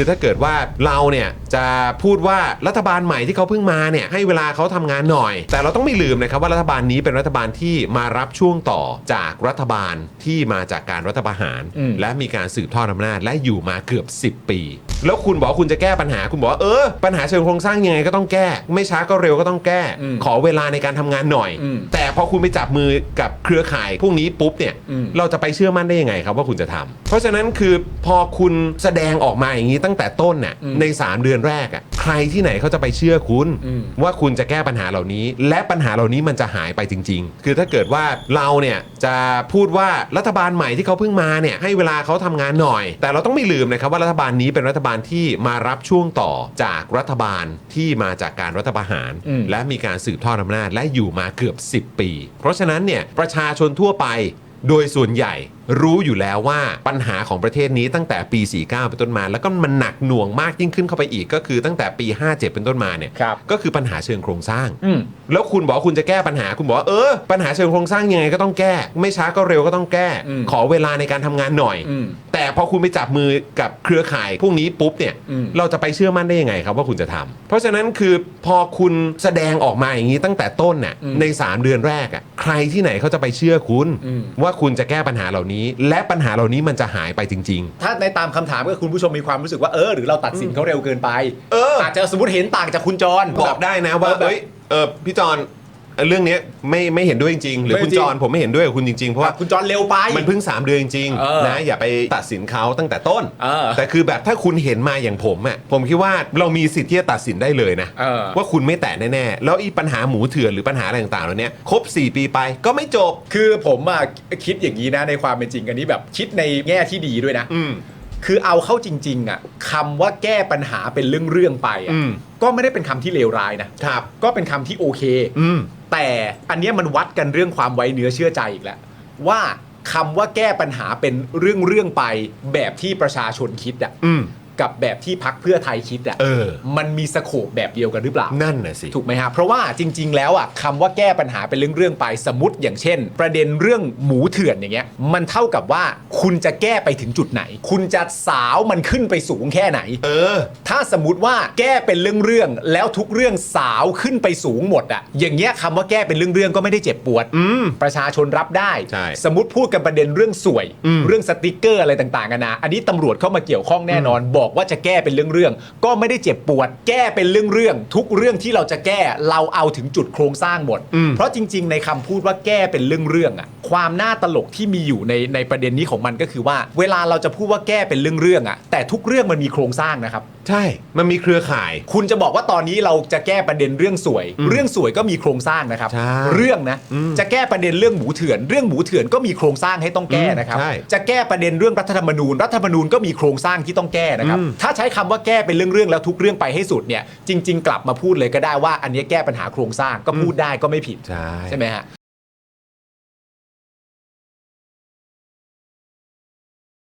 คือถ้าเกิดว่าเราเนี่ยจะพูดว่ารัฐบาลใหม่ที่เขาเพิ่งมาเนี่ยให้เวลาเขาทำงานหน่อย แต่เราต้องไม่ลืมนะครับว่ารัฐบาลนี้เป็นรัฐบาลที่มารับช่วงต่อจากรัฐบาลที่มาจากการรัฐประหารอืมและมีการสืบทอดอำนาจและอยู่มาเกือบ 10 ปี แล้วคุณบอกว่าคุณจะแก้ปัญหาคุณบอกว่าเออปัญหาเชิงโครงสร้างยังไงก็ต้องแก้ ไม่ช้าก็เร็วก็ต้องแก้ อืมขอเวลาในการทำงานหน่อย อืมแต่พอคุณไปจับมือกับเครือข่าย พวกนี้ปุ๊บเนี่ยอืม เราจะไปเชื่อมั่นได้ยังไงครับว่าคุณจะทำเพราะฉะนั้นคือพอคุณแสดงออกมาอย่างนี้ตั้งแต่ต้นน่ะอืมใน 3 เดือนแรกอะใครที่ไหนเขาจะไปเชื่อคุณ อืม ว่าคุณจะแก้ปัญหาเหล่านี้ และปัญหาเหล่านี้มันจะหายไปจริง ๆ คือถ้าเกิดว่าเราเนี่ยจะพูดว่ารัฐบาลใหม่ที่เขาเพิ่งมาเนี่ยให้เวลาเขาทำงานหน่อย แต่เราต้องไม่ลืมนะครับว่ารัฐบาลนี้เป็นรัฐบาลที่มารับช่วงต่อจากรัฐบาลที่มาจากการรัฐประหาร อืม และมีการสืบทอดอำนาจและอยู่มาเกือบ 10 ปี เพราะฉะนั้นเนี่ยประชาชนทั่วไปโดยส่วนใหญ่ รู้อยู่แล้วว่าปัญหาของประเทศนี้ตั้งแต่ปี 49 เป็นต้นมา แล้วก็มันหนักหน่วงมากยิ่งขึ้นเข้าไปอีก ก็คือตั้งแต่ปี 57 เป็นต้นมาเนี่ยครับก็คือปัญหาเชิงโครงสร้าง อืม แล้วคุณบอกว่าคุณจะแก้ปัญหาคุณบอกว่าเออปัญหาเชิงโครงสร้างยังไงก็ต้องแก้ ไม่ช้าก็เร็วก็ต้องแก้ อืมขอเวลาในการทำงานหน่อย อืมแต่พอคุณไปจับมือกับเครือข่ายพวกนี้ปุ๊บเนี่ยอืม เราจะไปเชื่อมั่นได้ยังไงครับว่าคุณจะทำเพราะฉะนั้นคือพอคุณแสดงออกมาอย่างนี้ตั้งแต่ต้นน่ะอืมใน 3 เดือนแรกอะใครที่ไหนเขาจะไปเชื่อคุณ อืม ว่าคุณจะแก้ปัญหาเหล่านี้และปัญหาเหล่านี้มันจะหายไปจริงถ้าในตามคำถามก็คุณผู้ชมมีความรู้สึกว่าเออหรือเราตัดสินเขาเร็วเกินไปเอออ จจะสมมติเห็นต่างจากคุณจรๆบอกได้นะว่าแบบ เอ้ยเออพี่จอน เรื่องเนี้ยไม่ไม่เห็นด้วยจริงๆหรือไม่คุณจริงจอนผมไม่เห็นด้วยกับคุณจริงๆเพราะว่า คุณจรเร็วไป มันเพิ่ง 3 เดือนจริงเออๆนะอย่าไปตัดสินเขาตั้งแต่ต้น เออแต่คือแบบถ้าคุณเห็นมาอย่างผมอะผมคิดว่าเรามีสิทธิ์ที่จะตัดสินได้เลยนะเออ ว่าคุณไม่แตะแน่ๆแล้วอีปัญหาหมูเถื่อนหรือปัญหาอะไรต่างๆเหล่านี้ครบ 4 ปีไปก็ไม่จบ คือผมอะคิดอย่างนี้นะในความเป็นจริงอันนี้แบบคิดในแง่ที่ดีด้วยนะ อืม คือเอาเข้าจริง ๆอะคำว่าแก้ปัญหาเป็นเรื่องๆไปอะอืม ก็ไม่ได้เป็นคำที่เลวร้ายนะครับ ก็เป็นคำที่โอเค อืม แต่อันเนี้ยมันวัดกันเรื่องความไว้เนื้อเชื่อใจอีกแล้วว่าคำว่าแก้ปัญหาเป็นเรื่องๆไปแบบที่ประชาชนคิดอะอืม กับแบบที่พักเพื่อไทยคิดอะเออ มันมีสโคปแบบเดียวกันหรือเปล่า นั่นน่ะสิ ถูกไหมฮะ เพราะว่าจริง ๆ แล้วอะคำว่าแก้ปัญหาเป็นเรื่องๆไปสมมติอย่างเช่น ประเด็นเรื่องหมูเถื่อนอย่างเงี้ยมันเท่ากับว่าคุณจะแก้ไปถึงจุดไหน คุณจะสาวมันขึ้นไปสูงแค่ไหน เออ ถ้าสมมติว่าแก้เป็นเรื่องๆแล้วทุกเรื่องสาวขึ้นไปสูงหมดอะอย่างเงี้ยคำว่าแก้เป็นเรื่องๆก็ไม่ได้เจ็บปวด อืม ประชาชนรับได้ ใช่สมมติพูดกันประเด็นเรื่องสวย อืม เรื่องสติกเกอร์อะไรต่างๆกันานะ อันนี้ตำรวจเข้ามาเกี่ยวข้องแน่นอน บอกว่าจะแก้เป็นเรื่องๆก็ไม่ได้เจ็บปวด แก้เป็นเรื่องๆทุกเรื่องที่เราจะแก้เราเอาถึงจุดโครงสร้างหมด อืม เพราะจริง ๆ ในคำพูดว่าแก้เป็นเรื่องๆอะความน่าตลกที่มีอยู่ในในประเด็นนี้ของมันก็คือว่า เวลาเราจะพูดว่าแก้เป็นเรื่องๆอะแต่ทุกเรื่องมันมีโครงสร้างนะครับ ใช่ มันมีเครือข่าย คุณจะบอกว่าตอนนี้เราจะแก้ประเด็นเรื่องสวย เรื่องสวยก็มีโครงสร้างนะครับ ใช่เรื่องนะอืมจะแก้ประเด็นเรื่องหมูเถื่อน เรื่องหมูเถื่อนก็มีโครงสร้างให้ต้องแก้นะครับใช่จะแก้ประเด็นเรื่องรัฐธรรมนูญ รัฐธรรมนูญก็มีโครงสร้างที่ต้องแก้นะครับอืมถ้าใช้คำว่าแก้เป็นเรื่องๆแล้วทุกเรื่องไปให้สุดเนี่ยจริง ๆ กลับมาพูดเลยก็ได้ว่าอันนี้แก้ปัญหาโครงสร้างก็พูดได้ก็ไม่ผิดใช่ใช่ไหมฮะ